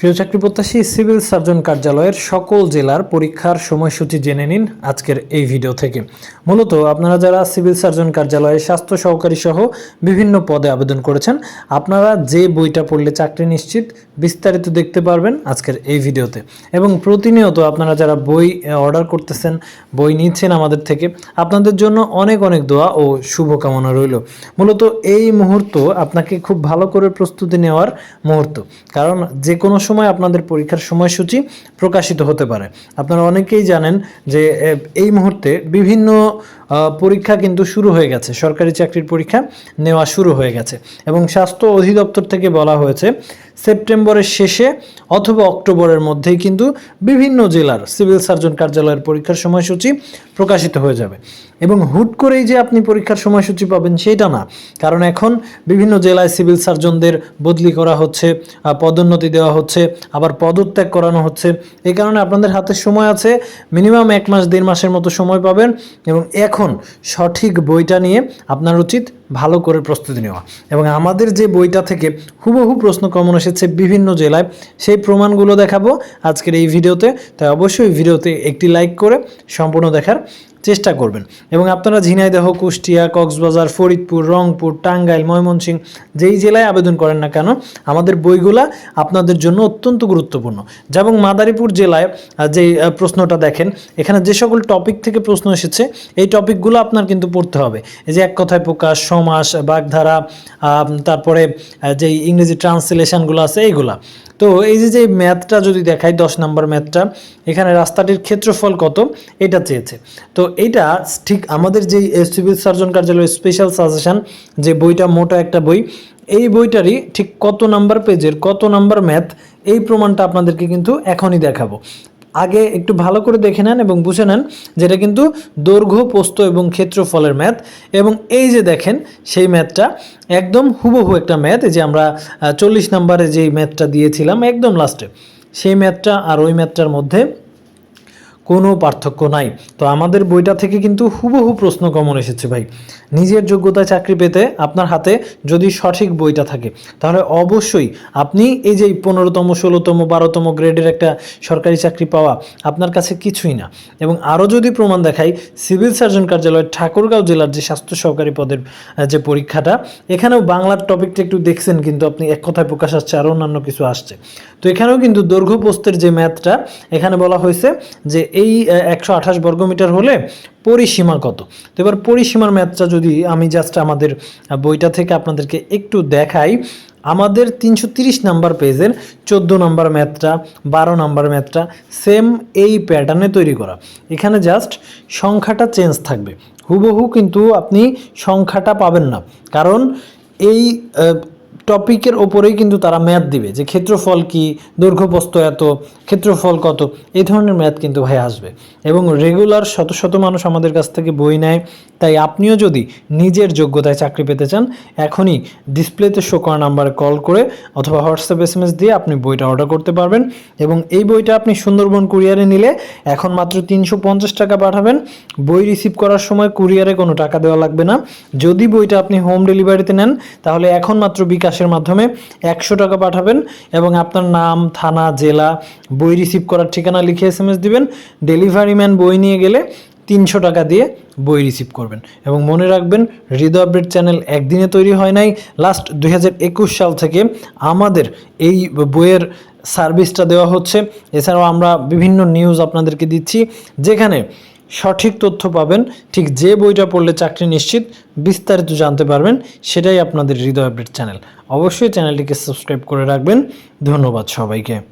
প্রিয় চাকরি প্রত্যাশী, সিভিল সার্জন কার্যালয়ের সকল জেলার পরীক্ষার সময়সূচি জেনে নিন আজকের এই ভিডিও থেকে। মূলত আপনারা যারা সিভিল সার্জন কার্যালয়ে স্বাস্থ্য সহকারী সহ বিভিন্ন পদে আবেদন করেছেন, আপনারা যে বইটা পড়লে চাকরি নিশ্চিত বিস্তারিত দেখতে পারবেন আজকের এই ভিডিওতে। এবং প্রতিনিয়ত আপনারা যারা বই অর্ডার করতেছেন, বই নিচ্ছেন আমাদের থেকে, আপনাদের জন্য অনেক অনেক দোয়া ও শুভকামনা রইল। মূলত এই মুহূর্ত আপনাকে খুব ভালো করে প্রস্তুতি নেওয়ার মুহূর্ত। কারণ যে কোনো সময় আপনাদের পরীক্ষার সময়সূচি প্রকাশিত হতে পারে। আপনারা অনেকেই জানেন যে এই মুহূর্তে বিভিন্ন পরীক্ষা কিন্তু শুরু হয়ে গেছে। সরকারি চাকরির পরীক্ষা নেওয়া শুরু হয়ে গেছে। এবং স্বাস্থ্য অধিদপ্তর থেকে বলা হয়েছে, সেপ্টেম্বরের শেষে অথবা অক্টোবরের মধ্যেই কিন্তু বিভিন্ন জেলার সিভিল সার্জন কার্যালয়ের পরীক্ষার সময়সূচি প্রকাশিত হয়ে যাবে। এবং হুট করেই যে আপনি পরীক্ষার সময়সূচি পাবেন সেটা না। কারণ এখন বিভিন্ন জেলায় সিভিল সার্জনদের বদলি করা হচ্ছে পদোন্নতি দেওয়া হচ্ছে, আবার পদত্যাগ করানো হচ্ছে। এই কারণে আপনাদের হাতে সময় আছে, মিনিমাম এক মাস, দেড় মাসের মতো সময় পাবেন এবং এখন সঠিক বইটা নিয়ে আপনার উচিত ভালো করে প্রস্তুতি নেওয়া। এবং আমাদের যে বইটা থেকে হুবহু প্রশ্ন কমন এসেছে বিভিন্ন জেলায়, সেই প্রমাণগুলো দেখাবো আজকের এই ভিডিওতে। তাই অবশ্যই ভিডিওতে একটি লাইক করে সম্পূর্ণ দেখার চেষ্টা করবেন। এবং আপনারা ঝিনাইদহ, কুষ্টিয়া, কক্সবাজার, ফরিদপুর, রংপুর, টাঙ্গাইল, ময়মনসিংহ যেই জেলায় আবেদন করেন না কেন, আমাদের বইগুলা আপনাদের জন্য অত্যন্ত গুরুত্বপূর্ণ। যেমন মাদারীপুর জেলায় যে প্রশ্নটা দেখেন, এখানে যে সকল টপিক থেকে প্রশ্ন এসেছে, এই টপিকগুলো আপনার কিন্তু পড়তে হবে। এই যে এক কথায় প্রকাশ, সমাস, বাগধারা তারপরে যে ইংরেজি ট্রান্সলেশনগুলো আছে, এইগুলা। তো এই যে যে ম্যাথটা যদি দেখাই, দশ নম্বর ম্যাথটা, এখানে রাস্তাটির ক্ষেত্রফল কত, এটা চেয়েছে। তো এইটা ঠিক আমাদের যে সিভিল সার্জন কার্যালয়ের স্পেশাল সাজেশন যে বইটা মোটা একটা বই, এই বইটারই ঠিক কত নাম্বার পেজের কত নাম্বার ম্যাথ এই প্রমাণটা আপনাদেরকে কিন্তু এখনই দেখাবো। আগে একটু ভালো করে দেখে নেন এবং বুঝে নেন যেটা কিন্তু দৈর্ঘ্য পোস্ত এবং ক্ষেত্রফলের ম্যাথ এবং এই যে দেখেন সেই ম্যাথটা একদম হুবহু একটা ম্যাথ যে আমরা চল্লিশ নাম্বারে যেই ম্যাথটা দিয়েছিলাম একদম লাস্টে সেই ম্যাথটা আর ওই ম্যাথটার মধ্যে কোনো পার্থক্য নাই। তো আমাদের বইটা থেকে কিন্তু হুবহু প্রশ্ন কমন এসেছে ভাই। নিজের যোগ্যতায় চাকরি পেতে আপনার হাতে যদি সঠিক বইটা থাকে, তাহলে অবশ্যই আপনি এই যে পনেরোতম, ষোলোতম, বারোতম গ্রেডের একটা সরকারি চাকরি পাওয়া আপনার কাছে কিছুই না। এবং আরও যদি প্রমাণ দেখাই, সিভিল সার্জন কার্যালয়ের ঠাকুরগাঁও জেলার যে স্বাস্থ্য সহকারী পদের যে পরীক্ষাটা, এখানেও বাংলার টপিকটা একটু দেখছেন কিন্তু আপনি এক কথায় প্রকাশ আসছে, আরও অন্যান্য কিছু আসছে। তো এখানেও কিন্তু দৈর্ঘ্য পোস্তের যে ম্যাথটা এখানে বলা হয়েছে যে এই একশো আঠাশ বর্গমিটার হলে পরিসীমা কত? তো এবার পরিসীমার ম্যাথটা যদি আমি জাস্ট আমাদের বইটা থেকে আপনাদেরকে একটু দেখাই, আমাদের তিনশো তিরিশ নাম্বার পেজের চোদ্দ নাম্বার ম্যাথটা, বারো নাম্বার ম্যাথটা সেম এই প্যাটার্নে তৈরি করা। এখানে জাস্ট সংখ্যাটা চেঞ্জ থাকবে। হুবহু কিন্তু আপনি সংখ্যাটা পাবেন না। কারণ এই টপিকের ওপরেই কিন্তু তারা ম্যাথ দিবে যে ক্ষেত্রফল কি, দৈর্ঘ্যপ্রস্থ এত, ক্ষেত্রফল কত, এই ধরনের ম্যাথ কিন্তু ভাই আসবে। এবং রেগুলার শত শত মানুষ আমাদের কাছ থেকে বই নেয়। তাই আপনিও যদি নিজের যোগ্যতায় চাকরি পেতে চান, এখনই ডিসপ্লেতে শো করা নাম্বারে কল করে অথবা হোয়াটসঅ্যাপ এস এম এস দিয়ে আপনি বইটা অর্ডার করতে পারবেন। এবং এই বইটা আপনি সুন্দরবন কুরিয়ারে নিলে এখন মাত্র তিনশো পঞ্চাশ টাকা পাঠাবেন। বই রিসিভ করার সময় কুরিয়ারে কোনো টাকা দেওয়া লাগবে না। যদি বইটা আপনি হোম ডেলিভারিতে নেন, তাহলে এখন মাত্র বিকাশের মাধ্যমে একশো টাকা পাঠাবেন এবং আপনার নাম, থানা, জেলা, বই রিসিভ করার ঠিকানা লিখে এস এম এস দিবেন। ডেলিভারি ম্যান বই নিয়ে গেলে তিনশো টাকা দিয়ে বই রিসিভ করবেন। এবং মনে রাখবেন, হৃদয় আপডেট চ্যানেল একদিনে তৈরি হয় নাই। লাস্ট দু হাজার একুশ সাল থেকে আমাদের এই বইয়ের সার্ভিসটা দেওয়া হচ্ছে। এছাড়াও আমরা বিভিন্ন নিউজ আপনাদেরকে দিচ্ছি। যেখানে সঠিক তথ্য পাবেন। ঠিক যে বইটা পড়লে চাকরি নিশ্চিত, বিস্তারিত জানতে পারবেন, সেটাই আপনাদের হৃদয় আপডেট চ্যানেল। অবশ্যই চ্যানেলটিকে সাবস্ক্রাইব করে রাখবেন। ধন্যবাদ সবাইকে।